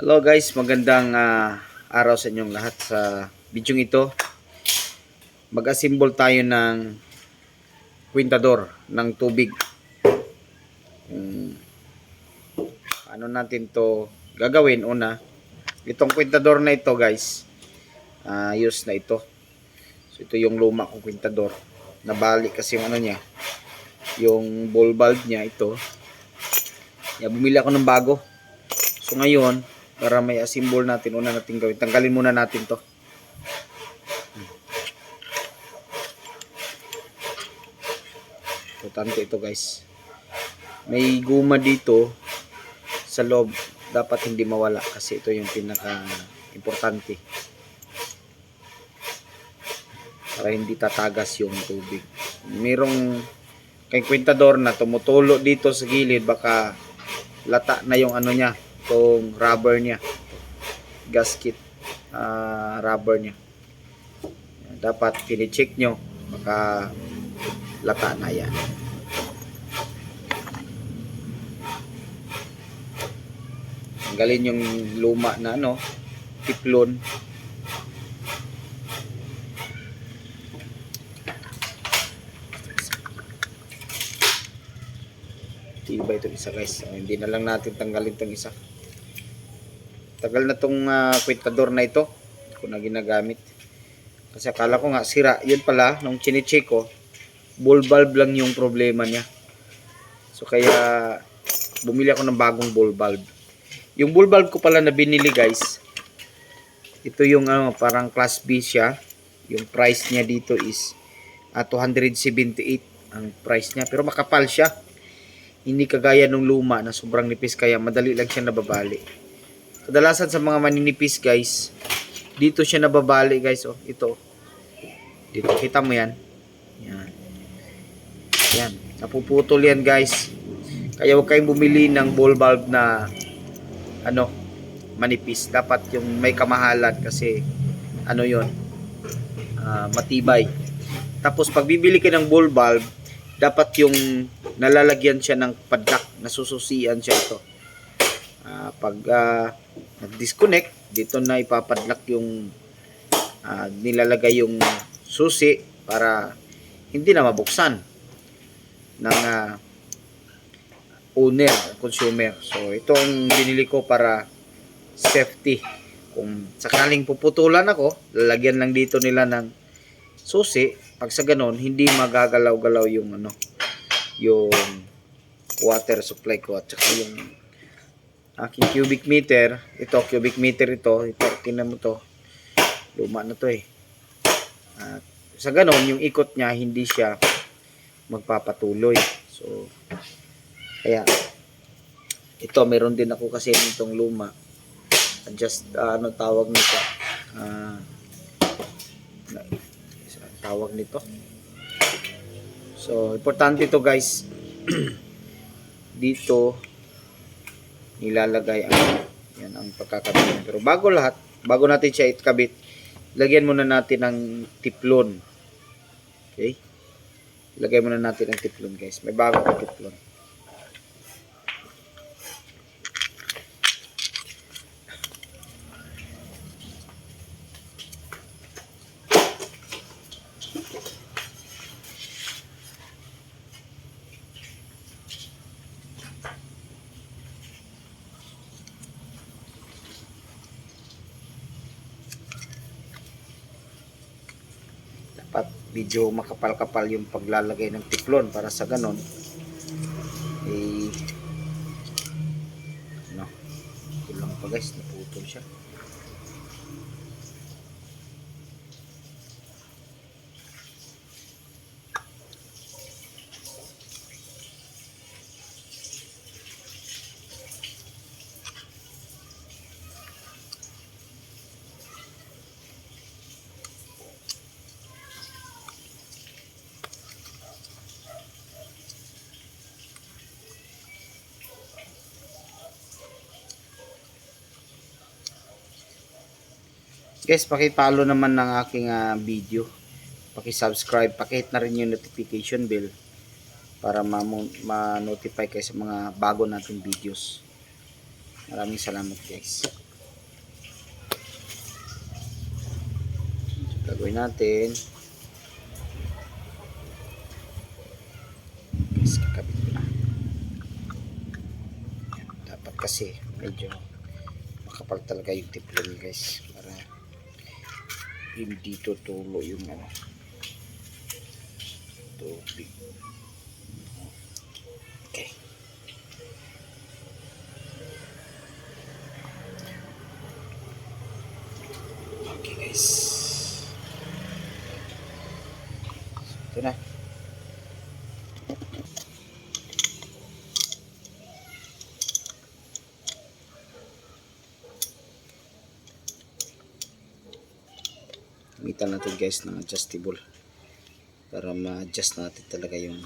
Hello guys, magandang ah, araw sa inyong lahat sa video ito. Mag-assemble tayo ng kwintador ng tubig. Kung ano natin to gagawin una. Itong kwintador na ito guys, ah, use na ito. So ito yung luma kong kwintador. Nabali kasi yung ano niya, yung ball bulb niya ito. Kaya bumili ako ng bago. So ngayon, para may assemble natin, una natin gawin. Tanggalin muna natin to. Importante ito guys. May guma dito sa loob. Dapat hindi mawala kasi ito yung pinaka importante. Para hindi tatagas yung tubig. Merong kay kwentador na tumutulo dito sa gilid baka lata na yung ano niya itong rubber niya gasket ah, rubber niya dapat tinicheck nyo baka lata na yan tanggalin yung luma na ano tiplon Tiba itong isa guys. Ah, hindi na lang natin tanggalin itong isa. Tagal na itong uh, kwentador na ito. Hindi ko na ginagamit. Kasi akala ko nga sira. Yun pala, nung chinecheck ko, ball bulb lang yung problema niya. So kaya bumili ako ng bagong ball bulb. Yung ball bulb ko pala na binili guys, ito yung ano, parang class B siya. Yung price niya dito is ah, 278 ang price niya. Pero makapal siya hindi kagaya nung luma na sobrang nipis kaya madali lang siya nababali. Kadalasan sa mga maninipis guys, dito siya nababali guys oh, ito. Dito kita mo yan. Yan. Yan, napuputol yan guys. Kaya huwag kayong bumili ng ball bulb na ano, manipis. Dapat yung may kamahalan kasi ano 'yon. ah, matibay. Tapos pag bibili ka ng ball bulb, dapat yung nalalagyan siya ng padlock, nasususian siya ito. Ah, pag ah, nag-disconnect, dito na ipapadlock yung ah, nilalagay yung susi para hindi na mabuksan ng ah, owner, consumer. So ito ang binili ko para safety. Kung sakaling puputulan ako, lalagyan lang dito nila ng susi. Pag sa ganon, hindi magagalaw-galaw yung ano, yung water supply ko at saka yung aking cubic meter. Ito cubic meter ito. Ito tingnan mo to. Luma na to eh. At sa ganon yung ikot niya hindi siya magpapatuloy. So kaya ito meron din ako kasi nitong luma. Just ah, ano tawag nito? Ah tawag nito? So, importante ito guys. Dito nilalagay ang yan ang pagkakabit. Pero bago lahat, bago natin siya itkabit, lagyan muna natin ng tiplon. Okay? Lagyan muna natin ng tiplon guys. May bago pa tiplon. dapat medyo makapal-kapal yung paglalagay ng tiklon para sa ganon. Eh ano? Kulang pa guys. Naputol siya guys, pakipalo naman ng aking uh, video. Pakisubscribe, pakihit na rin yung notification bell para ma-notify ma kayo sa mga bago natin videos. Maraming salamat guys. Ano so, gagawin natin. Guys, kakabit na. Dapat kasi medyo makapal talaga yung tiplon guys hindi tutulo yung ano. Tubig. Okay. Okay guys gamitan natin guys ng adjustable para ma-adjust natin talaga yung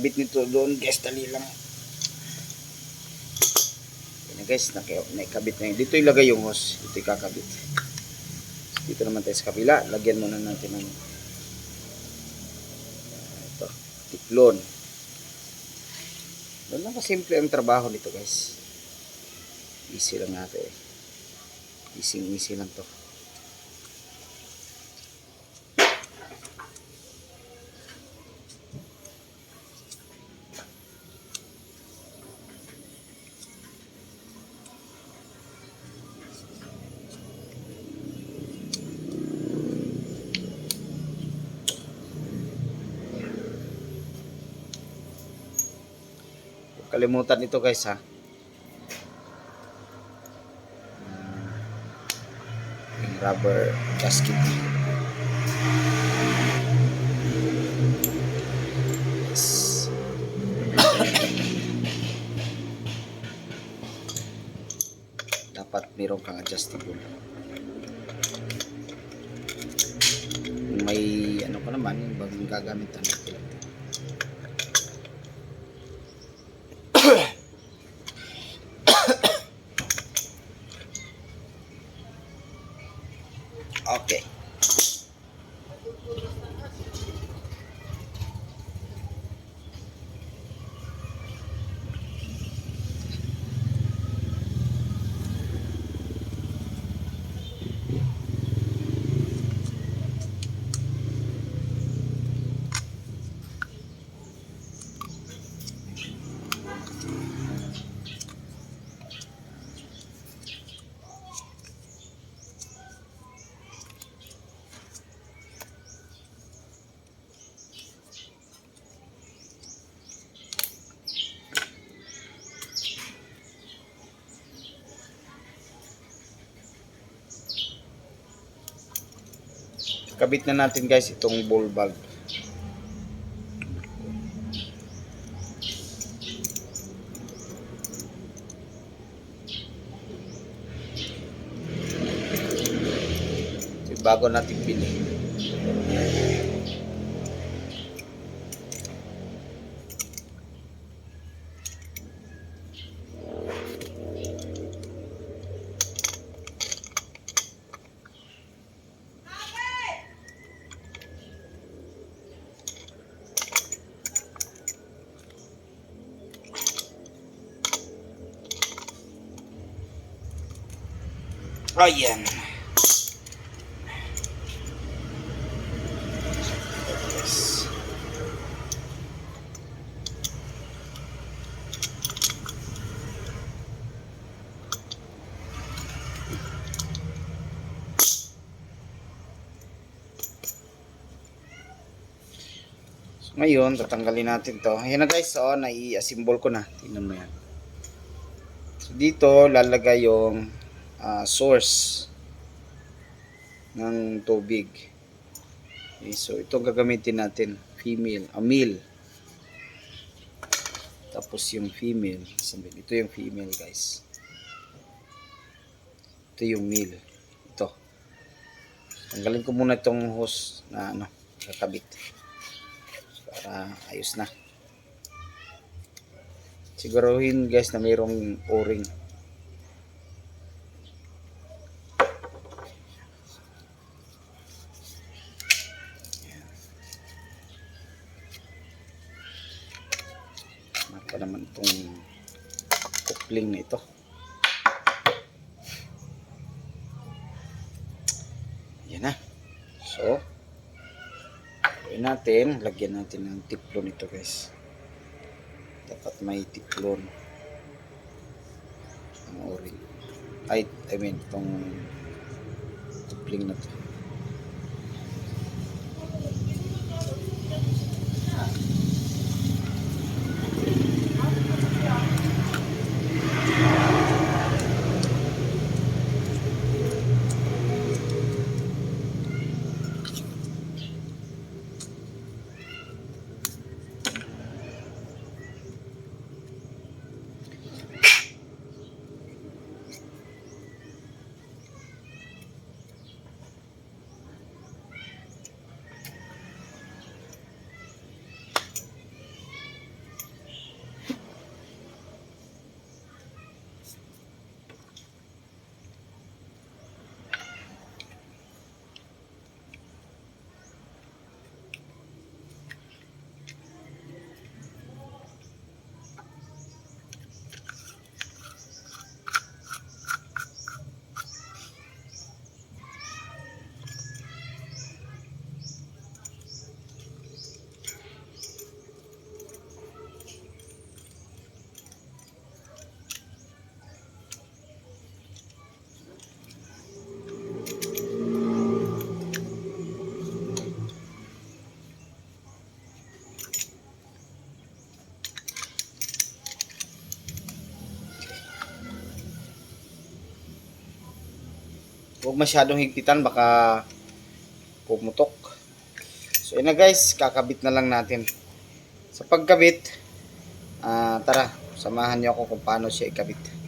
Pagkabit nito doon guys, dali lang. Yan guys, naki- nakikabit na yun. Dito ilagay yung hose. Dito ikakabit. Dito naman tayo sa kabila. Lagyan muna natin ng ito, tiklon. Doon lang kasimple ang trabaho nito guys. Easy lang natin eh. Easy easy lang to. Kalimutan ito guys ha. Yung rubber gasket. Dapat meron kang adjustable. May ano pa naman, yung bang gagamit ano Kabit na natin guys itong ball valve. Bago natin bili. Ayan. Yes. So, ngayon, tatanggalin natin to. Ayan na guys, oh, nai-assemble ko na. Tingnan mo yan. So, dito, lalagay yung ah, source ng tubig. Okay, so ito gagamitin natin, female, a male. Tapos yung female, sabi, ito yung female guys. Ito yung male. Ito. Tanggalin ko muna itong hose na ano, kakabit. Para ayos na. Siguruhin guys na mayroong o-ring. Ano pa naman itong coupling na ito. Yan na. So, gawin natin, lagyan natin ng tiplon ito guys. Dapat may tiplon. Ang orin. Ay, I mean, itong coupling na to. Huwag masyadong higpitan, baka pumutok. So, yun na guys, kakabit na lang natin. Sa pagkabit, ah tara, samahan niyo ako kung paano siya ikabit.